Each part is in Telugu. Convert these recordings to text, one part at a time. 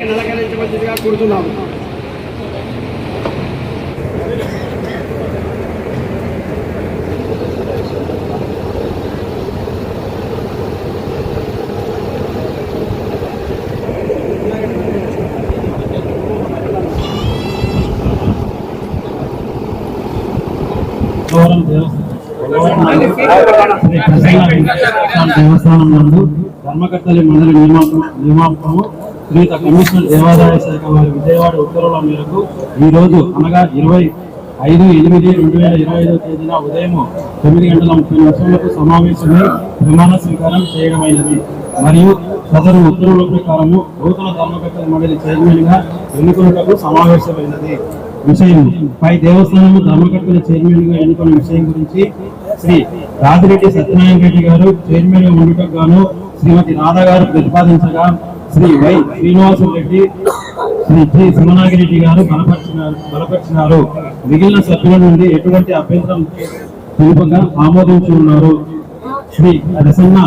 నెలకరించవలసిందిగా కోరుతున్నాము గౌరవం దేవస్థానం నందు ధర్మకర్తలి మండలి నియామకం నియామకము శ్రీత కమిషనర్ దేవాదాయ శాఖ వారి విజయవాడ ఉత్తర్వుల మేరకు ఈ రోజు అనగా ఇరవై ఐదు ఎనిమిది రెండు వేల ఇరవై ఐదో తేదీన ఉదయం తొమ్మిది గంటల ముప్పై నిమిషాలకు సమావేశమై ప్రమాణ స్వీకారం చేయడమైనది. మరియు సదరు ఉత్తర్వుల ప్రకారము నూతన ధర్మకర్తల మండలి చైర్మన్గా సమావేశమైనది. విషయం పై దేవస్థానం ధర్మకర్తల చైర్మన్గా ఎన్నుకున్న విషయం గురించి శ్రీ రాజిరెడ్డి సత్యనారాయణ రెడ్డి గారు చైర్మన్గా ఉండటం గాను శ్రీమతి రాధా గారు ప్రతిపాదించగా శ్రీ వై శ్రీనివాస రెడ్డి శ్రీ జి సుమనాగిరెడ్డి గారు బలపరిచినారు బలపరిచినారు. మిగిలిన సభ్యుల నుండి ఎటువంటి అభ్యంతరం తెలుపగా ఆమోదించి ఉన్నారు. శ్రీ ప్రసన్న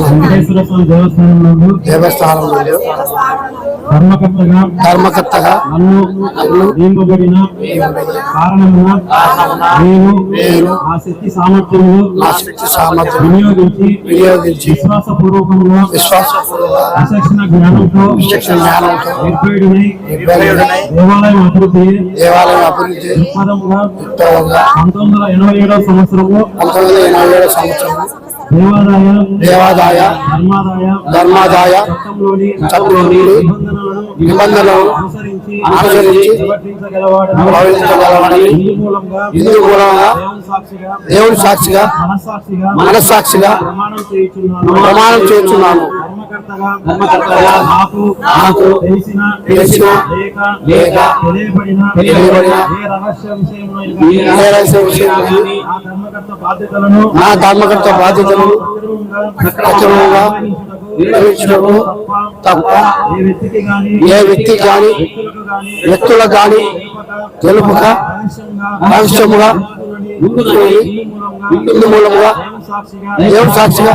వెంకటేశ్వర స్వామి దేవస్థానం నందు. దేవస్థానం నుండి ధర్మకర్తగా ధర్మకర్తగా నన్ను నియమబడిన కారణమున నేను ఆ శక్తి సామర్థ్యములు నా శక్తి సామర్థ్యం వినియోగించి వినియోగించి విశ్వాసపూర్వకంగా విశ్వాసపూర్వకంగా విచక్షణ జ్ఞానంతో విచక్షణ జ్ఞానంతో నిర్భయుడినై నిర్భయుడినై దేవాలయం అభివృద్ధి దేవాలయం అభివృద్ధి దృక్పథంగా ఉత్తమంగా పంతొమ్మిది వందల ఎనభై ఏడవ సంవత్సరంలో పంతొమ్మిది వందల ఎనభై ఏడవ సంవత్సరం vamos దేవాదాయ దేవాదాయ ధర్మాదాయ ధర్మాదాయ చట్టంలోని చట్టంలోని నిబంధనలను అనుసరించి ప్రవర్తించగలవాడని ఇందు మూలంగా దేవుని సాక్షిగా మనస్సాక్షిగా ప్రమాణం నాకు తెలిసిన లేక తెలియబడిన ఏ రహస్య గాని ఆ ధర్మకర్త బాధ్యతలను నా సక్రమంగా తప్ప ఏ వ్యక్తి కానీ వ్యక్తులకు కానీ తెలుపక రహస్యముగా ఇందు మూలముగా సాక్షిగా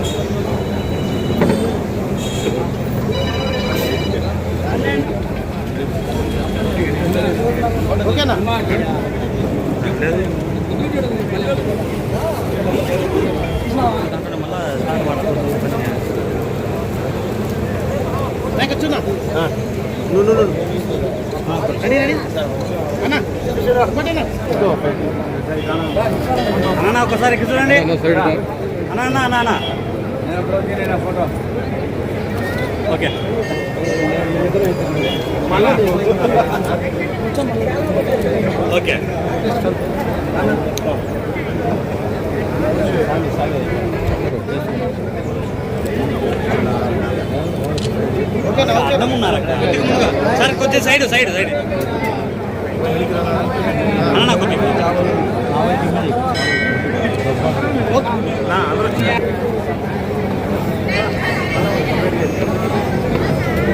ప్రమాణం చేస్తున్నాను అన్న ఒకసారి చూడండి. అన్న అన్న అన్న అన్న. ఓకే. ఓకే అడ్డం ఉన్నారు అక్కడ సార్ కొంచెం సైడ్ సైడ్ సైడ్ అన్న కొద్దిగా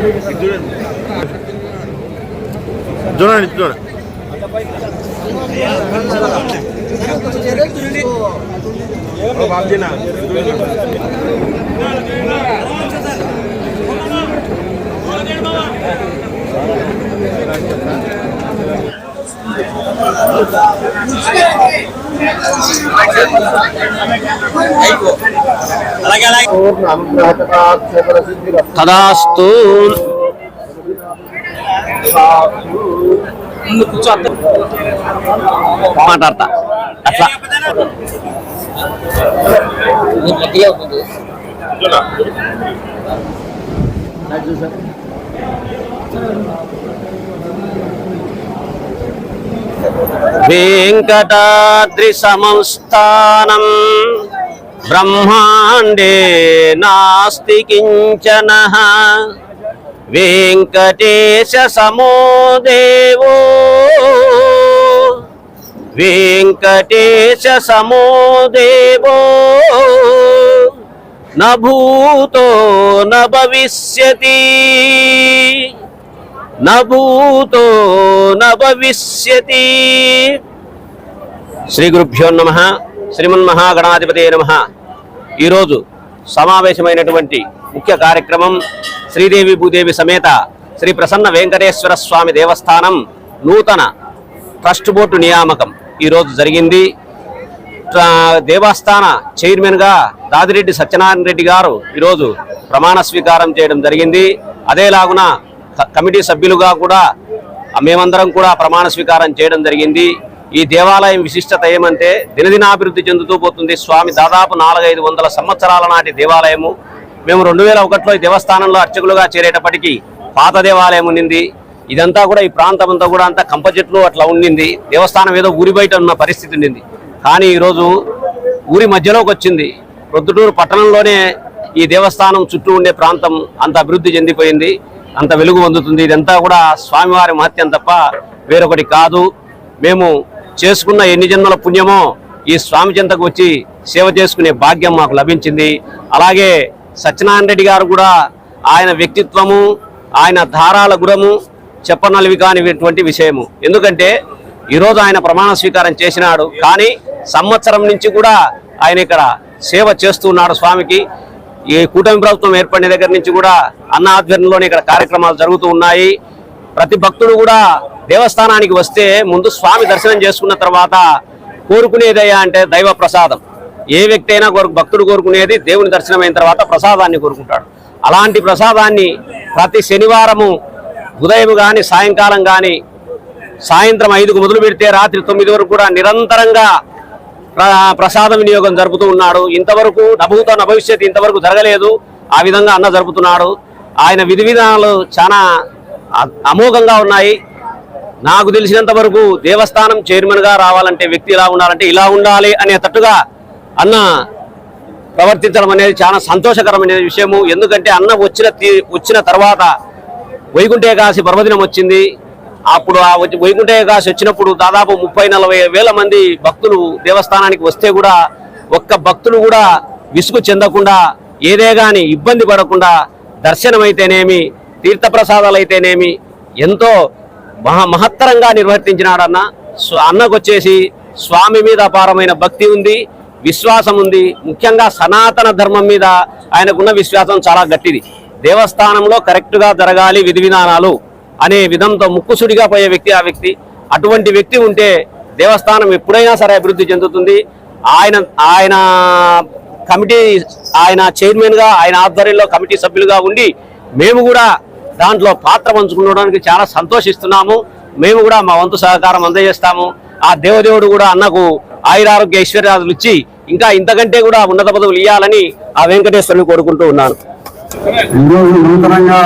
నా, అందరూ వచ్చి- ఇది చూడండి చూడండి చూడండి బాబ్జీనా అలాగే అలాగే తదాస్తు. ముందు కూర్చో మాట్లాడతా. అట్లా. వెంకటాద్రి సంస్థానం బ్రహ్మాండే నాస్తి కించన. వెంకటేశ సమో దేవో వెంకటేశ సమో దేవో న భూతో నూతో నవిష్యతి శ్రీ గురుభ్యో నమ. శ్రీమన్మహాగణాధిపతే నమ. ఈరోజు సమావేశమైనటువంటి ముఖ్య కార్యక్రమం శ్రీదేవి భూదేవి సమేత శ్రీ ప్రసన్న వెంకటేశ్వర స్వామి దేవస్థానం నూతన ట్రస్ట్ బోర్డు నియామకం ఈరోజు జరిగింది. దేవస్థాన చైర్మన్గా దాదిరెడ్డి సత్యనారాయణ రెడ్డి గారు ఈరోజు ప్రమాణ స్వీకారం చేయడం జరిగింది. అదేలాగున కమిటీ సభ్యులుగా కూడా మేమందరం కూడా ప్రమాణ స్వీకారం చేయడం జరిగింది. ఈ దేవాలయం విశిష్టత ఏమంటే దినదినాభివృద్ధి చెందుతూ పోతుంది. స్వామి దాదాపు నాలుగైదు వందల సంవత్సరాల నాటి దేవాలయము. మేము రెండు వేల ఒకటిలో ఈ దేవస్థానంలో అర్చకులుగా చేరేటప్పటికీ పాత దేవాలయం ఉండింది ఇదంతా కూడా ఈ ప్రాంతం అంతా కూడా అంతా కంప చెట్లు అట్లా ఉండింది దేవస్థానం ఏదో ఊరి బయట ఉన్న పరిస్థితి ఉండింది కానీ ఈరోజు ఊరి మధ్యలోకి వచ్చింది. ప్రొద్దుటూరు పట్టణంలోనే ఈ దేవస్థానం చుట్టూ ఉండే ప్రాంతం అంత అభివృద్ధి చెందిపోయింది. అంత వెలుగు పొందుతుంది. ఇదంతా కూడా స్వామివారి మహత్యం తప్ప వేరొకటి కాదు. మేము చేసుకున్న ఎన్ని జన్మల పుణ్యమో ఈ స్వామి చెంతకు వచ్చి సేవ చేసుకునే భాగ్యం మాకు లభించింది. అలాగే సత్యనారాయణ రెడ్డి గారు కూడా ఆయన వ్యక్తిత్వము ఆయన ధారాల గుణము చెప్పనలివి కానిటువంటి విషయము. ఎందుకంటే ఈరోజు ఆయన ప్రమాణ స్వీకారం చేసినాడు. కానీ సంవత్సరం నుంచి కూడా ఆయన ఇక్కడ సేవ చేస్తున్నాడు స్వామికి. ఈ కూటమి ప్రభుత్వం ఏర్పడిన దగ్గర నుంచి కూడా అన్న ఆధ్వర్యంలోనే ఇక్కడ కార్యక్రమాలు జరుగుతూ ఉన్నాయి. ప్రతి భక్తుడు కూడా దేవస్థానానికి వస్తే ముందు స్వామి దర్శనం చేసుకున్న తర్వాత కోరుకునేదయ్యా అంటే దైవ ప్రసాదం. ఏ వ్యక్తి అయినా కోరు భక్తుడు కోరుకునేది దేవుని దర్శనం అయిన తర్వాత ప్రసాదాన్ని కోరుకుంటాడు. అలాంటి ప్రసాదాన్ని ప్రతి శనివారము ఉదయం కానీ సాయంకాలం కానీ సాయంత్రం ఐదుకు మొదలు పెడితే రాత్రి తొమ్మిది వరకు కూడా నిరంతరంగా ప్ర- ప్రసాద వినియోగం జరుపుతూ ఉన్నాడు. ఇంతవరకు నభూత భవిష్యత్ ఇంతవరకు జరగలేదు. ఆ విధంగా అన్న జరుపుతున్నాడు. ఆయన విధి విధానాలు చాలా అమోఘంగా ఉన్నాయి. నాకు తెలిసినంత వరకు దేవస్థానం చైర్మన్గా రావాలంటే వ్యక్తి ఇలా ఉండాలంటే ఇలా ఉండాలి అనేటట్టుగా అన్న ప్రవర్తించడం అనేది చాలా సంతోషకరమైన విషయము. ఎందుకంటే అన్న వచ్చిన తీ- వచ్చిన తర్వాత వైకుంఠేకాశి పర్వదినం వచ్చింది. అప్పుడు ఆ వచ్చి- వచ్చినప్పుడు దాదాపు ముప్పై నలభై వేల మంది భక్తులు దేవస్థానానికి వస్తే కూడా ఒక్క భక్తులు కూడా విసుగు చెందకుండా ఏదే కానీ ఇబ్బంది పడకుండా దర్శనమైతేనేమి తీర్థప్రసాదాలు అయితేనేమి ఎంతో మహా మహత్తరంగా నిర్వర్తించినాడన్న అన్నకొచ్చేసి స్వామి మీద అపారమైన భక్తి ఉంది విశ్వాసం ఉంది. ముఖ్యంగా సనాతన ధర్మం మీద ఆయనకున్న విశ్వాసం చాలా గట్టిది. దేవస్థానంలో కరెక్ట్గా జరగాలి విధి విధానాలు అనే విధంతో ముక్కుసుడిగా పోయే వ్యక్తి ఆ వ్యక్తి. అటువంటి వ్యక్తి ఉంటే దేవస్థానం ఎప్పుడైనా సరే అభివృద్ధి చెందుతుంది. ఆయన ఆయన కమిటీ ఆయన చైర్మన్గా ఆయన ఆధ్వర్యంలో కమిటీ సభ్యులుగా ఉండి మేము కూడా దాంట్లో పాత్ర పంచుకోవడానికి చాలా సంతోషిస్తున్నాము. మేము కూడా మా వంతు సహకారం అందజేస్తాము. ఆ దేవదేవుడు కూడా అన్నకు ఆయురారోగ్య ఐశ్వర్యాదులు ఇచ్చి ఇంకా ఇంతకంటే కూడా ఉన్నత పదవులు ఇవ్వాలని ఆ వెంకటేశ్వరుని కోరుకుంటూ ఉన్నాను. ఈరోజు నూతనంగా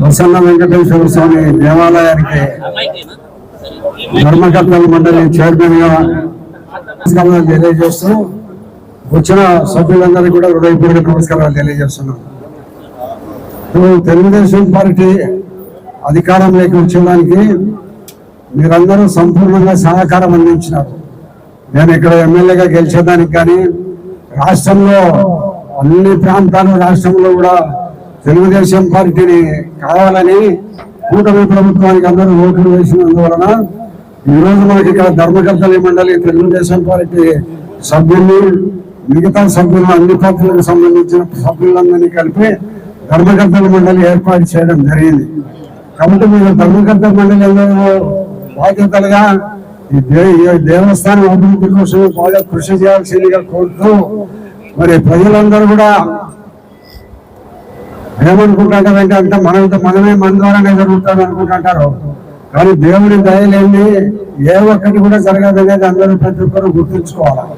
ప్రసన్న వెంకటేశ్వర స్వామి దేవాలయానికి ధర్మకర్తల మండలి చైర్మన్గా తెలియజేస్తూ వచ్చిన సభ్యులందరికీ కూడా హృదయపూర్వక నమస్కారాలు తెలియజేస్తున్నాను. ఇప్పుడు తెలుగుదేశం పార్టీ అధికారంలోకి వచ్చేదానికి మీరందరూ సంపూర్ణంగా సహకారం అందించినారు. నేను ఇక్కడ ఎమ్మెల్యేగా గెలిచేదానికి కానీ రాష్ట్రంలో అన్ని ప్రాంతాలు రాష్ట్రంలో కూడా తెలుగుదేశం పార్టీని కావాలని కూటమి ప్రభుత్వానికి అందరూ ఓట్లు వేసినందువలన ఈ మనకి ఇక్కడ ధర్మకర్తల మండలి తెలుగుదేశం పార్టీ సభ్యుల్ని మిగతా సభ్యులు అన్ని పార్టీలకు సంబంధించిన సభ్యులందరినీ కలిపి ధర్మకర్తల మండలి ఏర్పాటు చేయడం జరిగింది. కాబట్టి మీరు ధర్మకర్త మండలి అందరూ బాధ్యతలుగా ఈ దేవస్థానం అభివృద్ధి కోసం బాగా కృషి చేయాల్సిందిగా కోరుతూ మరి ప్రజలందరూ కూడా ఏమనుకుంటారంటే అంటే మనం మనమే మన ద్వారానే జరుగుతుంది అనుకుంటుంటారు కానీ దేవుడి దయలేని ఏ ఒక్కటి కూడా జరగదు అనేది అందరూ ప్రతి ఒక్కరు గుర్తుంచుకోవాలి.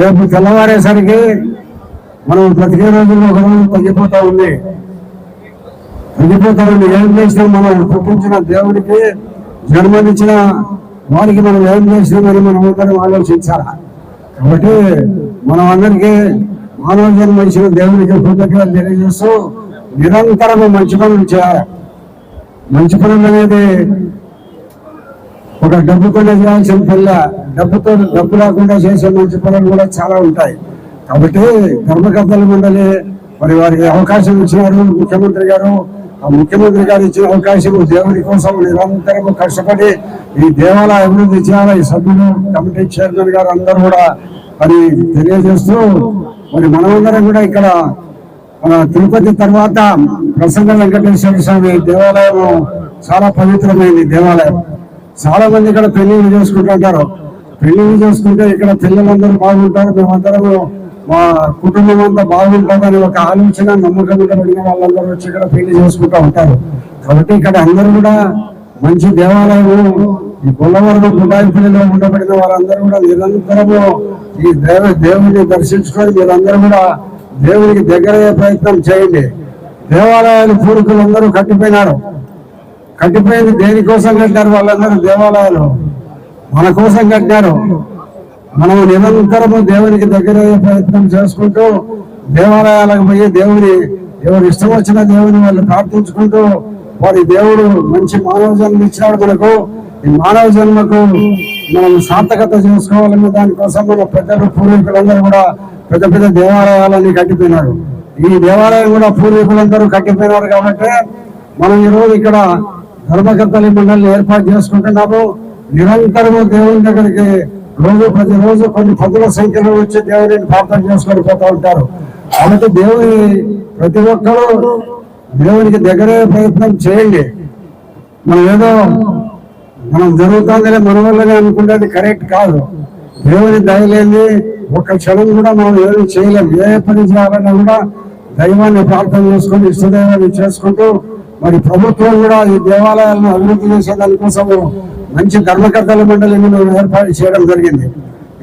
రేపు తెల్లవారేసరికి మనం బ్రతికే రోజుల్లో ఒక రోజు తగ్గిపోతా ఉంది. తగ్గిపోతా ఉంది. ఏం చేసినా మనం పుట్టించిన దేవుడికి జన్మనిచ్చిన వారికి మనం ఏం చేసినామని మనం అందరం ఆలోచించాలి? కాబట్టి మనం అందరికీ మానవ జన్మ ఇచ్చిన దేవుడికి కృతజ్ఞతలు తెలియజేస్తూ నిరంతరం మంచి పనులు చేయాలి. మంచి పనులు అనేది ఒక డబ్బుతోనే చేయాల్సిన పిల్ల డబ్బుతో డబ్బు లేకుండా చేసే మంచి పనులు కూడా చాలా ఉంటాయి. కాబట్టి ధర్మకర్తల మండలి మరి వారికి అవకాశం ఇచ్చినారు ముఖ్యమంత్రి గారు. ఆ ముఖ్యమంత్రి గారు ఇచ్చిన అవకాశం దేవుడి కోసం నిరంతరం కష్టపడి ఈ దేవాలయ అభివృద్ధి చేయాలి ఈ సభ్యులు కమిటీ చైర్మన్ గారు అందరూ కూడా మరి తెలియజేస్తూ మరి మనమందరం కూడా ఇక్కడ తిరుపతి తర్వాత ప్రసన్న వెంకటేశ్వర స్వామి దేవాలయం చాలా పవిత్రమైనది దేవాలయం. చాలా మంది ఇక్కడ పెళ్ళిళ్ళు చేసుకుంటుంటారు పెళ్ళిళ్ళు చేసుకుంటే ఇక్కడ పిల్లలందరూ బాగుంటారు. మేమందరం మా కుటుంబం అంతా బాగుంటుందని ఒక ఆలోచన నమ్మకం పడిన వాళ్ళందరూ వచ్చి ఇక్కడ పెళ్ళి చేసుకుంటూ ఉంటారు. కాబట్టి ఇక్కడ అందరూ కూడా మంచి దేవాలయము ఈ గొల్లవరం గుండాయిపల్లిలో ఉండబడిన వారందరూ కూడా నిరంతరము ఈ దేవ దేవుని దర్శించుకొని మీరందరూ కూడా దేవునికి దగ్గరయ్యే ప్రయత్నం చేయండి. దేవాలయాలు పూర్వీకులందరూ కట్టిపోయినారు. కట్టిపోయింది దేనికోసం కట్టారు వాళ్ళందరూ దేవాలయాలు? మన కోసం కట్టారు. మనం నిరంతరము దేవునికి దగ్గర ప్రయత్నం చేసుకుంటూ దేవాలయాలకు పోయి దేవుని ఎవరు ఇష్టం వచ్చిన దేవుని వాళ్ళు ప్రార్థించుకుంటూ వారి దేవుడు మంచి మానవ జన్మ ఇచ్చినాడు మనకు. ఈ మానవ జన్మకు మనం సార్థకత చేసుకోవాలనే దానికోసం మన పెద్దలు పూర్వీకులందరూ కూడా పెద్ద పెద్ద దేవాలయాలన్నీ కట్టిపోయినారు. ఈ దేవాలయం కూడా పూర్వీకులందరూ కట్టిపోయినారు కాబట్టి మనం ఈరోజు ఇక్కడ ధర్మకర్తల మనల్ని ఏర్పాటు చేసుకుంటున్నాము. నిరంతరము దేవుని దగ్గరికి రోజు ప్రతి రోజు కొన్ని పదుల సంఖ్యలో వచ్చి దేవుడిని ప్రార్థన చేసుకొని పోతా ఉంటారు. కాబట్టి దేవుని ప్రతి ఒక్కరూ దేవునికి దగ్గరే ప్రయత్నం చేయండి. మనం ఏదో మనం జరుగుతుందని మన వల్లనే అనుకునేది కరెక్ట్ కాదు. దేవుని దయలేని ఒక క్షణం కూడా మనం ఏమి చేయలేం. ఏ పని చేయాలన్నా కూడా దైవాన్ని ప్రార్థన చేసుకొని ఇష్టదైవాన్ని చేసుకుంటూ మరి ప్రభుత్వం కూడా ఈ దేవాలయాలను అభివృద్ధి చేసే దానికోసం మంచి ధర్మకర్తల మండలిని మేము ఏర్పాటు చేయడం జరిగింది.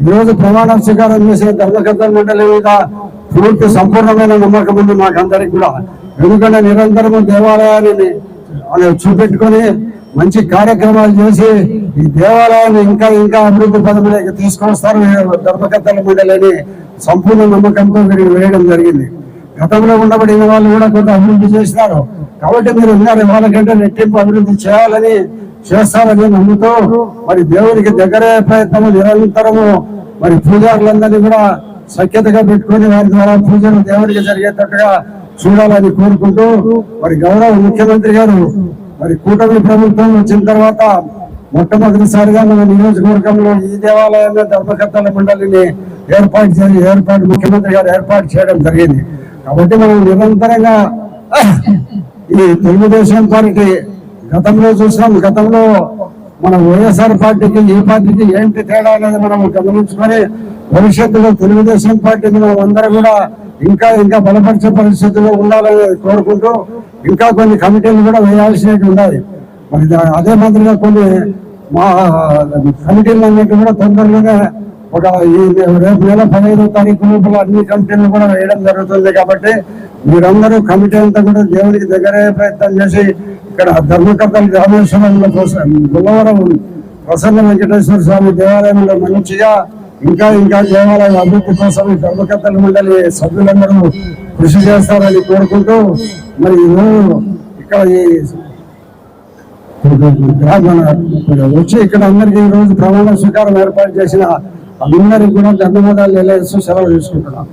ఈరోజు రోజు ప్రమాణ స్వీకారం చేసే ధర్మకర్తల మండలి మీద పూర్తి సంపూర్ణమైన నమ్మకం ఉంది మాకందరికి కూడా. ఎందుకంటే నిరంతరము దేవాలయాన్ని అని చూపెట్టుకొని మంచి కార్యక్రమాలు చేసి ఈ దేవాలయాన్ని ఇంకా ఇంకా అభివృద్ధి పదవిలోకి తీసుకొస్తారు ధర్మకర్తల మండలిని సంపూర్ణ నమ్మకంతో వీరికి వేయడం జరిగింది. గతంలో ఉండబడిన వాళ్ళు కూడా కొంత అభివృద్ధి చేసినారు. కాబట్టి మీరు ఉన్నారు వాళ్ళకంటే రెట్టింపు అభివృద్ధి చేయాలని చేస్తారని నమ్ముతూ మరి దేవునికి దగ్గరే ప్రయత్నం నిరంతరము మరి పూజారులందరినీ కూడా సఖ్యతగా పెట్టుకొని వారి ద్వారా పూజలు దేవునికి జరిగేటట్టుగా చూడాలని కోరుకుంటూ మరి గౌరవ ముఖ్యమంత్రి గారు మరి కూటమి ప్రభుత్వం వచ్చిన తర్వాత మొట్టమొదటిసారిగా మన నియోజకవర్గంలో ఈ దేవాలయంలో ధర్మకర్తల మండలిని ఏర్పాటు చేసి ఏర్పాటు ముఖ్యమంత్రి గారు ఏర్పాటు చేయడం జరిగింది. కాబట్టి మనం నిరంతరంగా ఈ తెలుగుదేశం పార్టీ గతంలో చూసినాం. గతంలో మన వైఎస్ఆర్ పార్టీకి ఈ పార్టీకి ఏంటి తేడా అనేది మనం గమనించుకొని భవిష్యత్తులో తెలుగుదేశం పార్టీని మనం అందరూ కూడా ఇంకా ఇంకా బలపరిచే పరిస్థితుల్లో ఉండాలని కోరుకుంటూ ఇంకా కొన్ని కమిటీలు కూడా వేయాల్సినవి ఉండాలి మరి అదే మాదిరిగా కొన్ని మా కమిటీలు అన్నిటి కూడా తొందరలోనే ఒక ఈ రేపు నెల పదహైదో తారీఖు లోపల అన్ని కమిటీలు కూడా వేయడం జరుగుతుంది కాబట్టి మీరందరూ కమిటీ అంతా కూడా దేవుడికి దగ్గరే ప్రయత్నం చేసి ఇక్కడ ధర్మకర్తలు రామేశ్వరంలో కోసం గుల్లవరం ప్రసన్న వెంకటేశ్వర స్వామి దేవాలయంలో మంచిగా ఇంకా ఇంకా దేవాలయం అభివృద్ధి కోసం ఈ ధర్మకర్తల మండలి సభ్యులందరూ కృషి చేస్తారని కోరుకుంటూ మరి ఈరోజు ఇక్కడ ఈ వచ్చి ఇక్కడ అందరికీ ఈరోజు రోజు ప్రమాణ స్వీకారం ఏర్పాటు చేసిన అందరికి కూడా ధన్యవాదాలు తెలియజేస్తూ సెలవు తీసుకుంటున్నాం